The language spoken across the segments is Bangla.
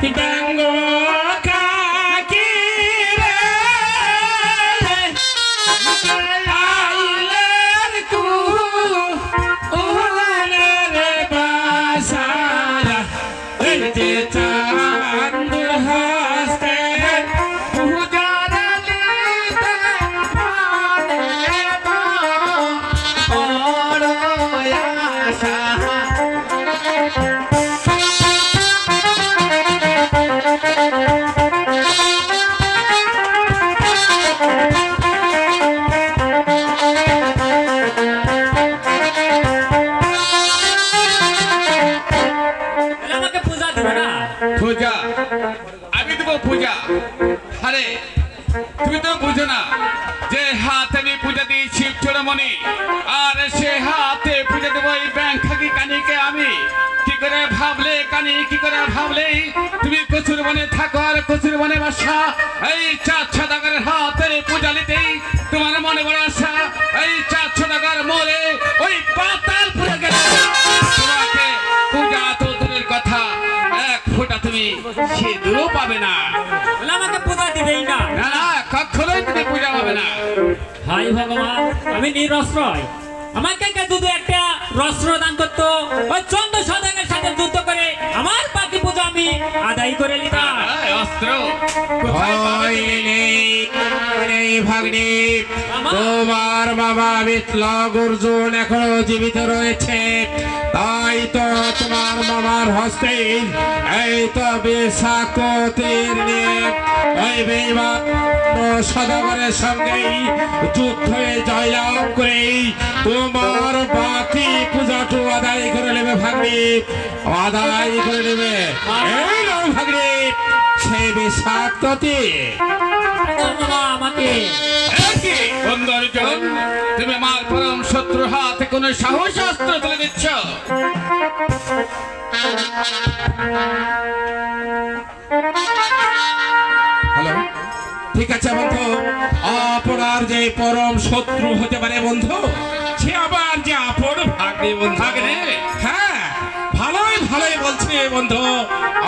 Titango. তুমি সিঁদুরও পাবে না। তাহলে আমাকে পূজা দিবেই না। না না কখনোই তুমি পূজা পাবে না। হাই ভগবান আমি নিরস্ত্রয় আমাকে কে শুধু একটা রস্ত্র দান করতো? ওই চন্দ্র সদাগের সাথে যুদ্ধ করে আমার আমি আদায় করে নিতাম অস্ত্র? নেই ভাগ্নি। তোমার বাবা বিপ্লব অর্জুন এখনও জীবিত রয়েছে তাই তো তোমার মামার হস্তে এই তো নিয়ে বেইমান সদাগরের সঙ্গে যুদ্ধে জয়লাভ করে তোমার বাকি পূজাটু আদায় করে নেবে ভাগ্নি। আদায় করে নেবে। এই নাও ভাগ্নি সেই বিষাক্ত আমাকে। একই তুমি আমার পরম শত্রু হাতে কোন সাহস অস্ত্র তুলে দিচ্ছ? হ্যালো? ঠিক আছে বন্ধু। আপনার যে পরম শত্রু হতে পারে বন্ধু সে আবার যে আপন ভাগ্নে বন্ধু। ভাগ্নে? হ্যাঁ ভালোই ভালোই বলছে বন্ধু।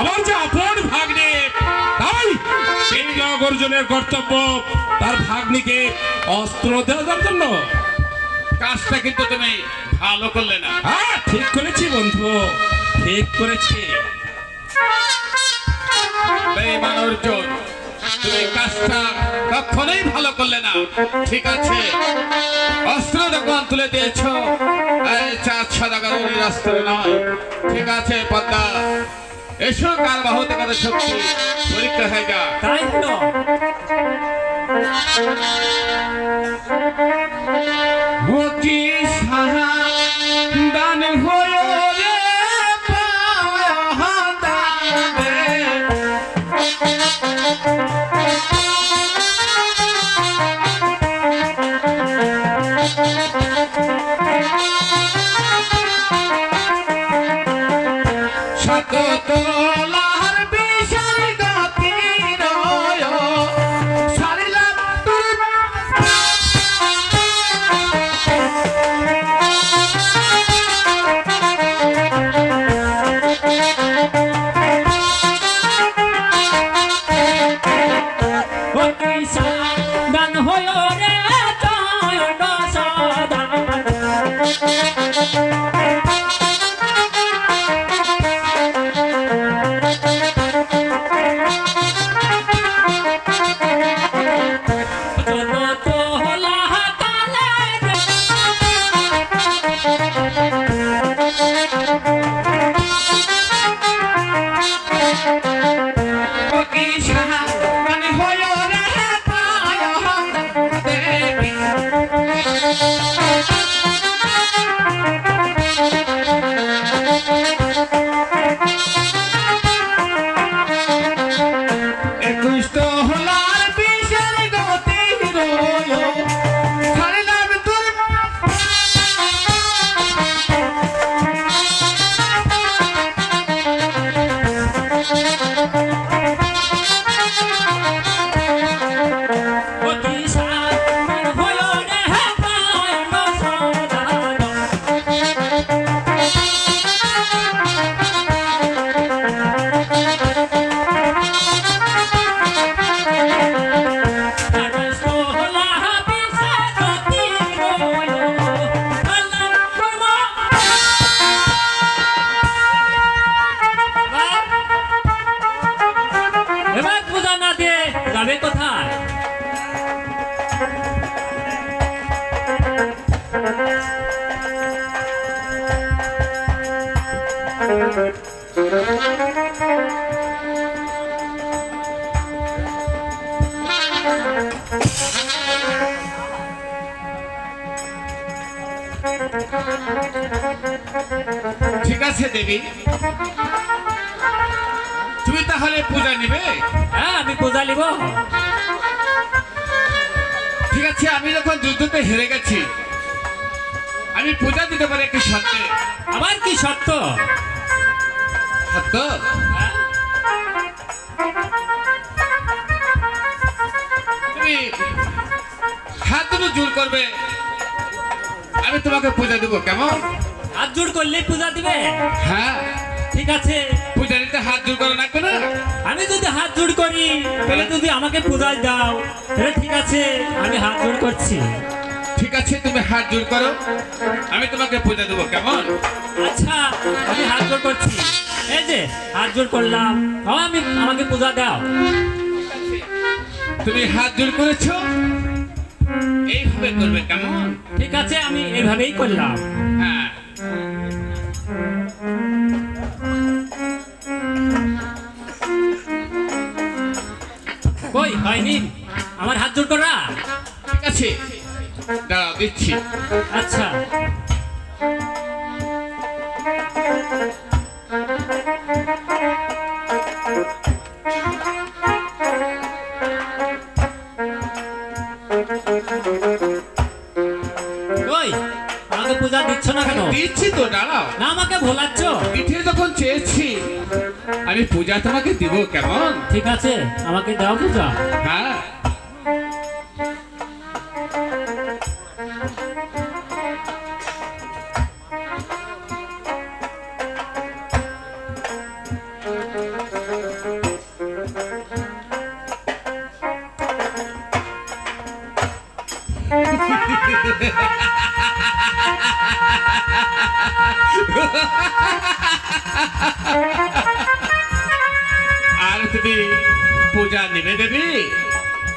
আমার যে আপন ভাগ্নে তাই সেই অর্জুনের কর্তব্য তার ভাগ্নিকে অস্ত্র দেওয়ার জন্য। কাজটা কিন্তু তুমি ভালো করলে না। হ্যাঁ ঠিক করেছি বন্ধু ঠিক করেছি। অর্জুন তুমি কাজটা কখনোই ভালো করলে না। ঠিক আছে? অস্ত্র যখন তুলে দিয়েছ। এই চার সদাগর অস্ত্র নয়। ঠিক আছে পদ্মা। এসো কার বাহুতে কত শক্তি পরীক্ষা হয়ে যা তাই সাহা দান হয়ে রে পাহাড়ে যাবে কোথায় ঠিক আছে দেবী। তুমি তাহলে পূজা নেবে? হ্যাঁ আমি পূজা নিব। ঠিক আছে আমি যখন যুদ্ধতে হেরে গেছি আমি পূজা দিতে পারি একটি সত্যে আমার কি সত্য হ্যাঁ? তুমি হাত দুটো জোর করবে আমি তোমাকে পূজা দেবো কেমন? হাত জোড় করলে পূজা দিবে? হ্যাঁ। ঠিক আছে। পূজা দিতে হাত জোড় করা লাগবে না? আমি যদি হাত জোড় করি তাহলে যদি আমাকে পূজায় দাও। তাহলে ঠিক আছে আমি হাত জোড় করছি। ঠিক আছে তুমি হাত জোড় করো। আমি তোমাকে পূজা দেবো কেমন? আচ্ছা আমি হাত জোড় করছি। এই যে হাত জোড় করলাম। তাও আমি আমাকে পূজা দাও। তুমি হাত জোড় করেছ? এইভাবে করবে কেমন? ঠিক আছে আমি এভাবেই করলাম। হ্যাঁ। হয়নি? আমার হাত জোড় করা? ঠিক আছে। দাঁড়াও দিচ্ছি। আচ্ছা। পূজা দিচ্ছ না কেন? দিচ্ছি তো দাঁড়াও। না আমাকে ভোলাচ্ছ? পিঠে যখন চেয়েছি আমি পূজা তোমাকে দিব কেমন? ঠিক আছে আমাকে দাও পূজা। হ্যাঁ। আর তুমি পূজা নেবে দেবী।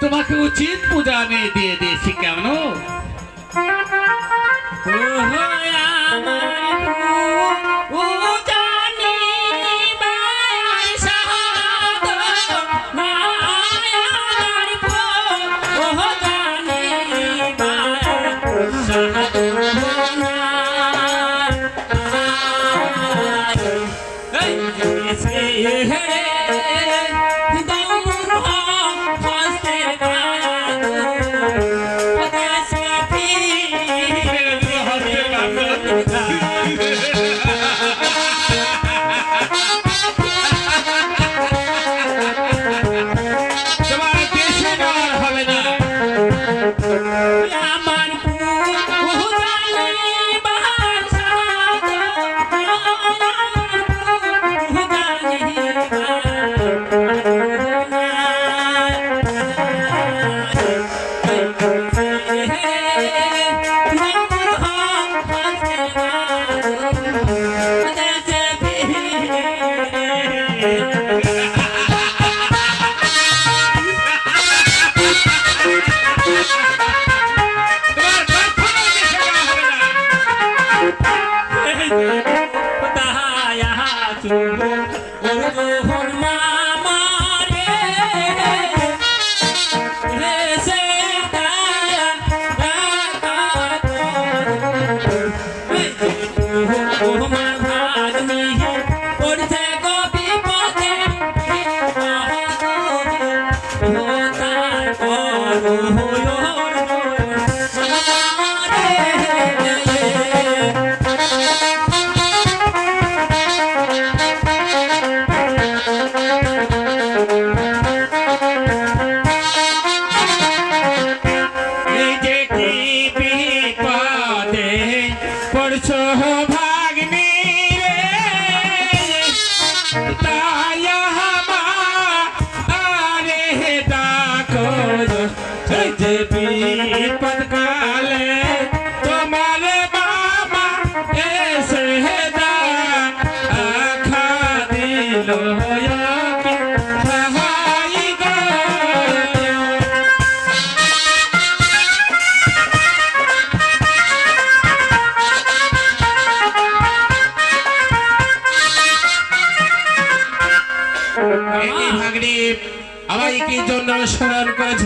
তোমাকে উচিত পূজা আমি দিয়ে দিয়েছি কেমন ওহো আমার উজানি বাই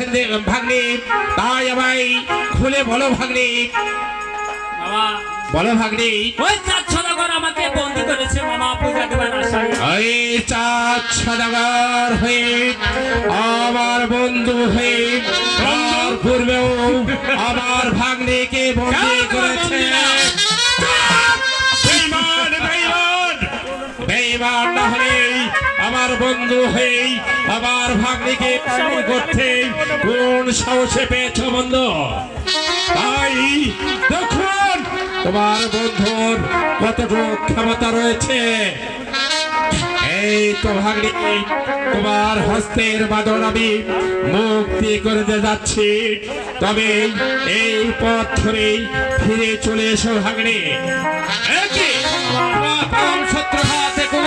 ভাগ্নি তাই আমায় খুলে বলো ভাগ্নি। বলো ভাগ্নি। ওই চার ছদাগর আমাকে বন্দি করেছে মামা পূজা দেবার আশায়। এই চাঁদ সদাগর হয়ে আমার বন্ধু হয়ে তার পূর্বেও আমার ভাগ্নিকে বন্দি করেছে বেঈমান, বেঈমান! বেঈমান না? হলেই আমার বন্ধু হয়ে আবার ভাগ্নিকে করতে কোন সাহসে পেয়েছ বন্ধু? তাই দেখুন, তোমার বন্ধুর কতটুকু ক্ষমতা রয়েছে। এই তো ভাগ্নি, তোমার হস্তের বাদন আমি মুক্তি করে দিয়ে যাচ্ছি। তবে এই পথ ধরেই ফিরে চলে এসো ভাগ্নি।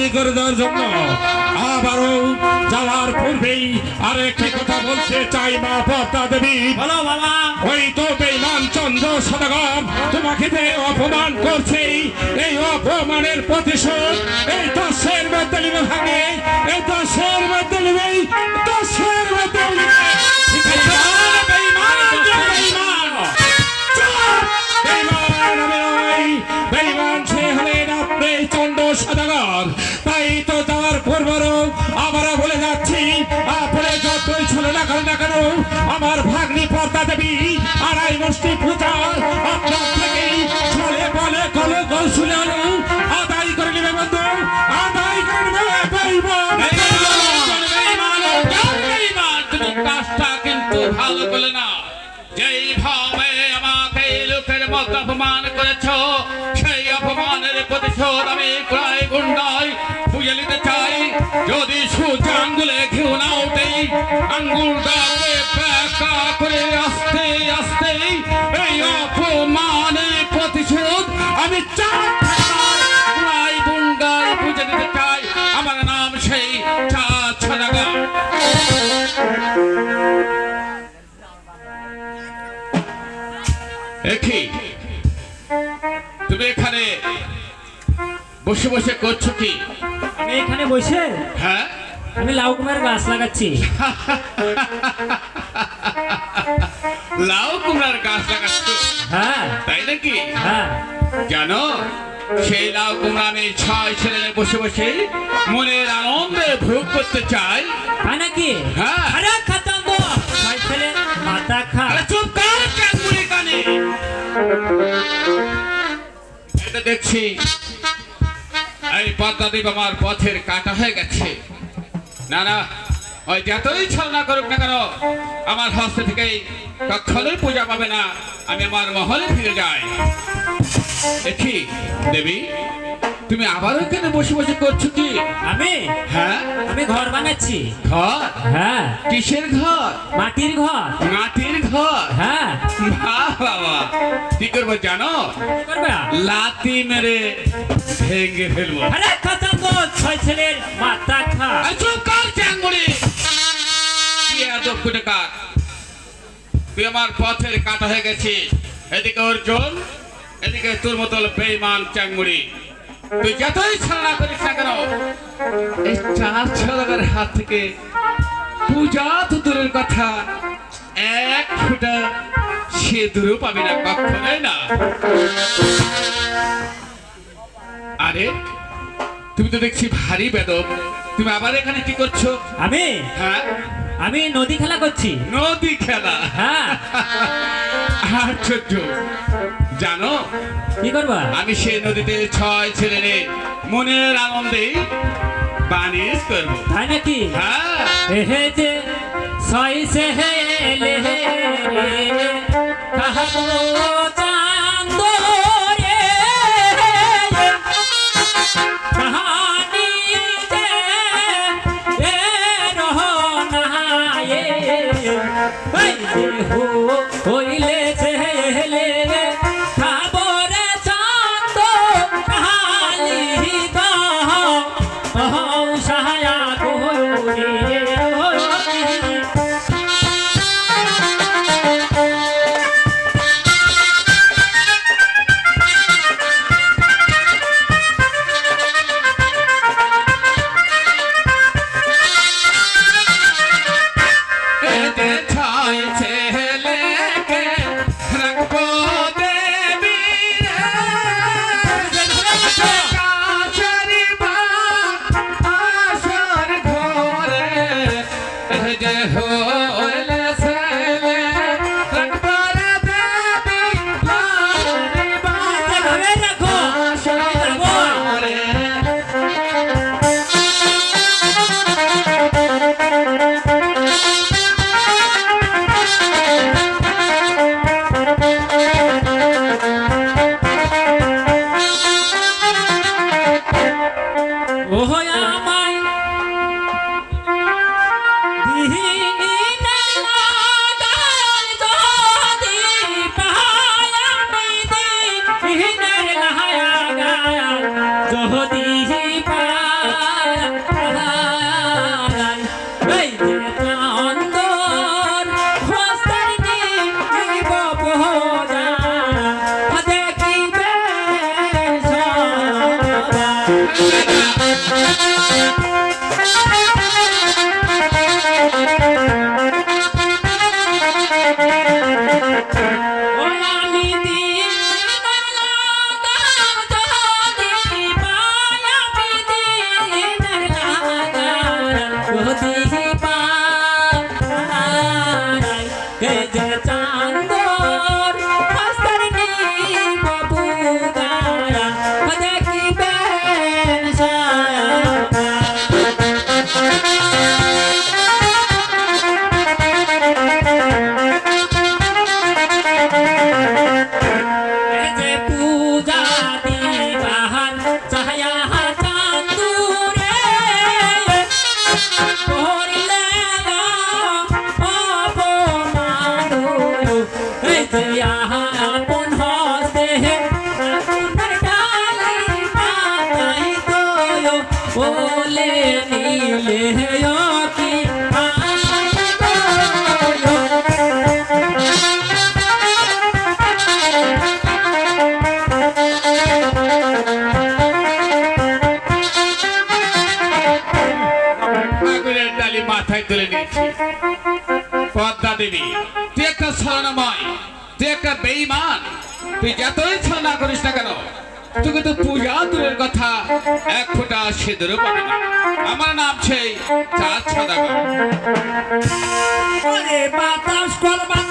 মুক্তি করে দেওয়ার জন্য আবারও যাওয়ার পূর্বেই আরেকটি কথা বলতে চাই মা পর্দা দেবী। বলো বাবা ওই তো বেইমান চন্দ্র সদাগর তোমাকে যে অপমান করছে এই অপমানের প্রতিশোধ এই দশের মধ্যে নিবে ভাগে এই দশের মধ্যে নিবে দশের মধ্যে পর্দা দেবী, আড়াই মুষ্টি পূজা। আপনার থেকে চলে বলে কলে গল আদায় করে নেবে বন্ধু, আদায় করে নেবে কাজটা কিন্তু আমাকে লোকের মতো অপমান করেছ সেই অপমানের প্রতিশোধ আমি প্রায় গুন্ডায় বুঝে চাই যদি সূর্য আঙ্গুলে ঘিউ না উঠে আঙ্গুলটাকে ব্যাকা করে আস্তে আস্তে এই অপমানের প্রতিশোধ আমি চাই। গুন্ডায় বুঝে চাই। আমার নাম সেই চা ছড়াগা তুমি এখানে বসে বসে করছ কি? আমি এখানে বসে? হ্যাঁ? আমি লাউ কুমার গাছ লাগাচ্ছি। লাউ কুমড়ার গাছ লাগাচ্ছ? হ্যাঁ। তাই নাকি? হ্যাঁ। জানো সেই লাউ কুমড়া আমি ছয় ছেলে বসে বসে মনের আনন্দে ভোগ করতে চাই। তাই নাকি? হ্যাঁ। আরে খাতাম তো। ছয় ছেলে মাথা খা। আরে চুপ কর চাঁদমুড়ি কানে। এটা দেখছি। এই পদ্মাদেব আমার পথের কাটা হয়ে গেছে। না না। ওই যতই ছলনা করুক না কেন আমার হস্তে থেকে কখনোই পূজা পাবে না। আমি আমার মহলে ফিরে যাই। দেখি দেবী তুমি আবার ওখানে বসে বসে করছ কি? আমি? হ্যাঁ। আমি ঘর বানাচ্ছি। ঘর? হ্যাঁ। কিসের ঘর? মাটির ঘর। মাটির ঘর? হ্যাঁ। বাবা কি করব জানো? কি করবে? লাতি মেরে ভেঙে ফেলব। আরে খাতাম তো ছয় হয়ে গেছিস এদিকে অর্জুন, এদিকে তোর মতো বেইমান চ্যাঙ্গুড়ি তুই যতই ছাড়া করিস চার ছলাগার হাত থেকে পূজা তো কথা। এক ফুটা সে দূরেও পাবি না কখনোই না। আরে তুমি তো দেখছি ভারী বেদব তুমি আবার এখানে কি করছ? আমি? হ্যাঁ। আমি নদী খেলা করছি। নদী খেলা? হ্যাঁ। আশ্চর্য। জানো? কি করবা? আমি সেই নদীতে ছয় ছেলে রে মনের আনন্দে বানিশ করব। তাই নাকি? হ্যাঁ। এহে যে ছয় সেহেলে কাহাবো চান্দ বেইমান তুই যতই ছলনা করিস না কেন তুই তো পূজা দূরের কথা এক ফোঁটা সিঁদুরও পাবে না। আমার নাম সেই চাঁদ সদাগর। ওরে বাতাস কর বাতাস কর বাতাস